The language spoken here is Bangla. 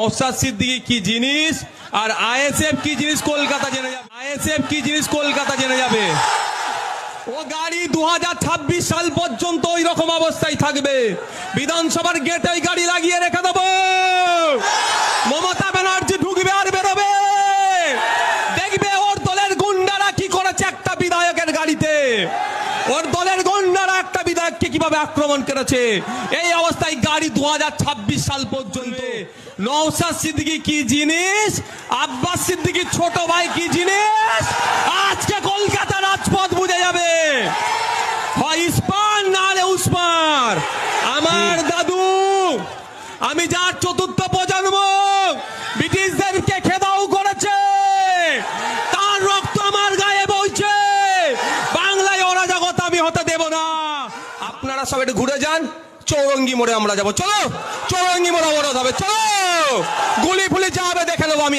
নওসাদ সিদ্দিকি কি জিনিস? আর আইএসএফ কি জিনিস কলকাতা জেনে যাবে? আইএসএফ কি জিনিস কলকাতা জেনে যাবে? ও গাড়ি দু হাজার ছাব্বিশ সাল পর্যন্ত ওই রকম অবস্থায় থাকবে। বিধানসভার গেটে ওই গাড়ি লাগিয়ে রেখে দেবো। মমতা ব্যানার্জি ঢুকবে আর বেরোবে। দেখবে ওর দলের গুন্ডারা কি করেছে একটা বিধায়কের গাড়িতে। দলের গুন্ডারা একটা বিধায়ককে কীভাবে আক্রমণ করেছে? এই অবস্থায় গাড়ি দু সাল পর্যন্ত। নৌসাদ সিদ্দিকি কি জিনিস? আব্বাস সিদ্দিকি ছোট ভাই কি জিনিস? আজকে কলকাতা রাজপথ বুঝে যাবে। হয় ইস্পান না হলে উসমান আমার দাদু আমি যার চতুর্থ প্রজন্ম আমি হতে দেব না। আপনারা সব একটু ঘুরে যান। চৌরঙ্গি মোড়ে আমরা যাব। চলো, চৌরঙ্গি মোড়ে অবরোধ হবে। চলো, গুলি ফুলি যা হবে দেখে নেব আমি।